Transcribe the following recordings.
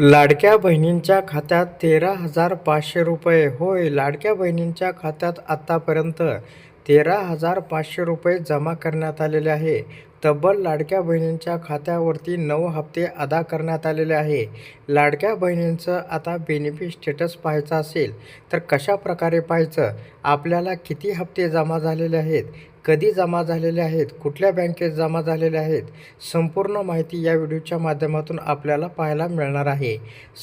लाडक्या बहिणींच्या खात्यात तेरा हजार पाचशे रुपये. होय लाडक्या बहिणींच्या खात्यात आत्तापर्यंत तेरा हजार पाचशे रुपये जमा करण्यात आलेले आहे. तब्बल लाडक्या बहिणींच्या खात्यावरती नऊ हप्ते अदा करण्यात आलेले आहे. लाडक्या बहिणींचं आता बेनिफिट स्टेटस पाहायचं असेल तर कशा प्रकारे पाहायचं? आपल्याला किती हप्ते जमा झालेले आहेत? कधी जमा झालेले आहेत कुठल्या बँकेत जमा झालेले आहेत संपूर्ण माहिती या व्हिडिओच्या माध्यमातून आपल्याला पाहायला मिळणार आहे.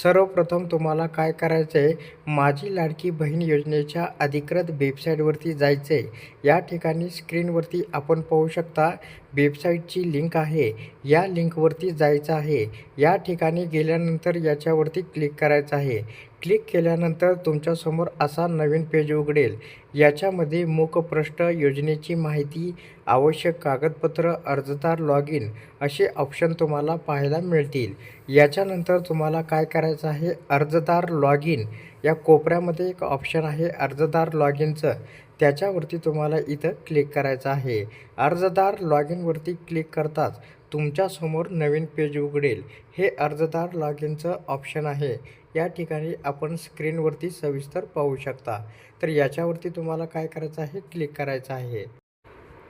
सर्वप्रथम तुम्हाला काय करायचं आहे माझी लाडकी बहीण योजनेच्या अधिकृत वेबसाईटवरती जायचं आहे या ठिकाणी स्क्रीनवरती आपण पाहू शकता वेबसाईटची लिंक आहे. या लिंकवरती जायचं आहे. या ठिकाणी गेल्यानंतर याच्यावरती क्लिक करायचं आहे. क्लिक केल्यानंतर तुमच्यासमोर असा नवीन पेज उघडेल. याच्यामध्ये मुखपृष्ठ योजनेची माहिती आवश्यक कागदपत्र अर्जदार लॉग इन असे ऑप्शन तुम्हाला पाहायला मिळतील. याच्यानंतर तुम्हाला काय करायचं आहे? अर्जदार लॉग इन या कोपऱ्यामध्ये एक ऑप्शन आहे अर्जदार लॉग इनचं त्याच्यावरती तुम्हाला इथं क्लिक करायचं आहे. अर्जदार लॉग इनवरती क्लिक करताच तुमच्यासमोर नवीन पेज उघडेल. हे अर्जदार लॉग इनचं ऑप्शन आहे. या ठिकाणी आपण स्क्रीनवरती सविस्तर पाहू शकता. तर याच्यावरती तुम्हाला काय करायचं आहे? क्लिक करायचं आहे.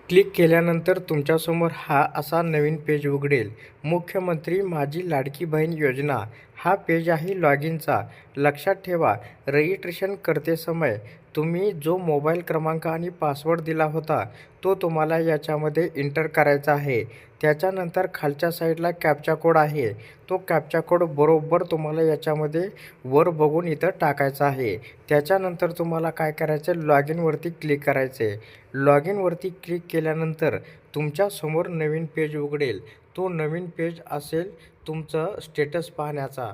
क्लिक केल्यानंतर तुमच्यासमोर हा असा नवीन पेज उघडेल. मुख्यमंत्री माझी लाडकी बहीण योजना. हा पेज आहे लॉग इनचा लक्षात ठेवा रजिस्ट्रेशन करते समय तुम्ही जो मोबाईल क्रमांक आणि पासवर्ड दिला होता तो तुम्हाला याच्यामध्ये इंटर करायचा आहे. त्याच्यानंतर खालच्या साईडला कॅपचा कोड आहे. तो कॅपचा कोड बरोबर तुम्हाला याच्यामध्ये वर बघून इथं टाकायचा आहे. त्याच्यानंतर तुम्हाला काय करायचं लॉग इनवरती क्लिक करायचे लॉग इनवरती क्लिक केल्यानंतर तुमच्यासमोर नवीन पेज उघडेल. तो नवीन पेज असेल तुमचं स्टेटस पाहण्याचा.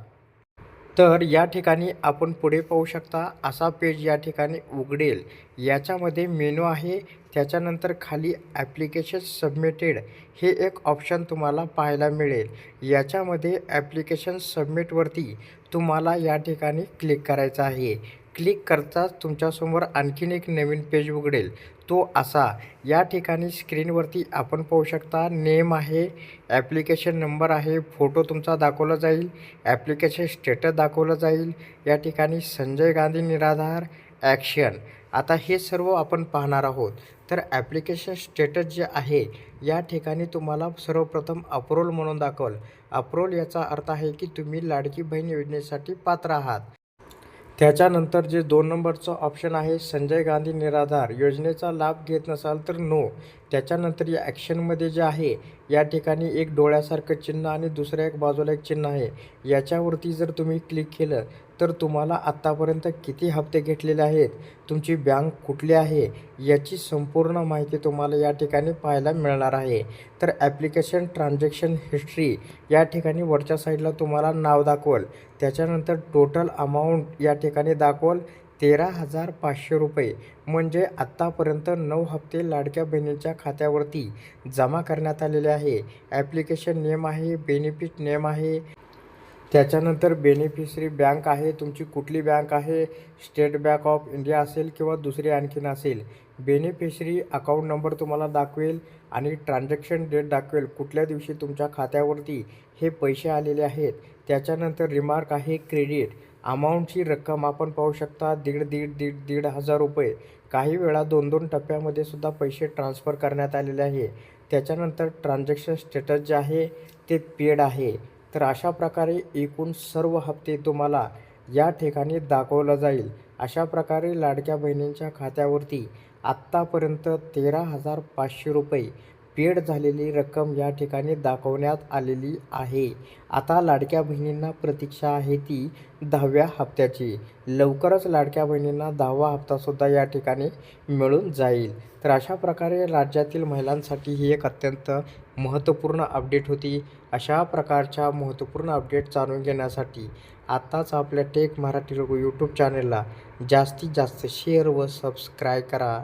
तर या ठिकाणी आपण पुढे पाहू शकता असा पेज या ठिकाणी उघडेल. याच्यामध्ये मेनू आहे त्याच्यानंतर खाली ॲप्लिकेशन सबमिटेड हे एक ऑप्शन तुम्हाला पाहायला मिळेल. याच्यामध्ये ॲप्लिकेशन सबमिटवरती तुम्हाला या ठिकाणी क्लिक करायचं आहे. क्लिक करताच तुमच्यासमोर आणखीन एक नवीन पेज उघडेल. तो असा. या ठिकाणी स्क्रीनवरती आपण पाहू शकता नेम आहे ॲप्लिकेशन नंबर आहे फोटो तुमचा दाखवला जाईल ॲप्लिकेशन स्टेटस दाखवलं जाईल. या ठिकाणी संजय गांधी निराधार ॲक्शन. आता हे सर्व आपण पाहणार आहोत. तर ॲप्लिकेशन स्टेटस जे आहे या ठिकाणी तुम्हाला सर्वप्रथम अप्रोल म्हणून दाखवल. अप्रोल याचा अर्थ आहे की तुम्ही लाडकी बहीण योजनेसाठी पात्र आहात. त्याच्यानंतर जे दोन नंबरचं ऑप्शन आहे संजय गांधी निराधार योजनेचा लाभ घेत नसाल तर नो त्याच्यानंतर या ॲक्शनमध्ये जे आहे या ठिकाणी एक डोळ्यासारखं चिन्ह आणि दुसऱ्या एक बाजूला एक चिन्ह आहे. याच्यावरती जर तुम्ही क्लिक केलं तर तुम्हाला आत्तापर्यंत किती हप्ते घेतलेले आहेत? तुमची बँक कुठली आहे? याची संपूर्ण माहिती तुम्हाला या ठिकाणी पाहायला मिळणार आहे. तर ॲप्लिकेशन ट्रान्झॅक्शन हिस्ट्री या ठिकाणी वरच्या साईडला तुम्हाला नाव दाखवल. त्याच्यानंतर टोटल अमाऊंट या ठिकाणी दाखवल. तेरा हजार पाचशे रुपये म्हणजे आत्तापर्यंत नऊ हप्ते लाडक्या बहिणीच्या खात्यावरती जमा करण्यात आलेले आहे. ॲप्लिकेशन नेम आहे बेनिफिट नेम आहे. त्याच्यानंतर बेनिफिशरी बँक आहे तुमची कुठली बँक आहे स्टेट बँक ऑफ इंडिया असेल किंवा दुसरी आणखीन असेल. बेनिफिशरी अकाउंट नंबर तुम्हाला दाखवेल आणि ट्रान्झॅक्शन डेट दाखवेल. कुठल्या दिवशी तुमच्या खात्यावरती हे पैसे आलेले आहेत त्याच्यानंतर रिमार्क आहे क्रेडिट. अमाऊंटची रक्कम आपण पाहू शकता दीड दीड दीड दीड हजार रुपये. काही वेळा दोन दोन टप्प्यामध्ये सुद्धा पैसे ट्रान्सफर करण्यात आलेले आहे. त्याच्यानंतर ट्रान्झॅक्शन स्टेटस जे आहे ते पेड आहे. तर अशा प्रकारे एकूण सर्व हप्ते तुम्हाला या ठिकाणी दाखवलं जाईल. अशा प्रकारे लाडक्या बहिणींच्या खात्यावरती आत्तापर्यंत तेरा हजार पाचशे रुपये पेड झालेली रक्कम या ठिकाणी दाखवण्यात आलेली आहे. आता लाडक्या बहिणींना प्रतीक्षा आहे ती दहाव्या हप्त्याची. लवकरच लाडक्या बहिणींना दहावा हप्तासुद्धा या ठिकाणी मिळून जाईल. तर अशा प्रकारे राज्यातील महिलांसाठी ही एक अत्यंत महत्त्वपूर्ण अपडेट होती. अशा प्रकारच्या महत्त्वपूर्ण अपडेट जाणून घेण्यासाठी आत्ताच आपल्या टेक मराठी लोक यूट्यूब चॅनलला जास्तीत जास्त शेअर व सबस्क्राईब करा.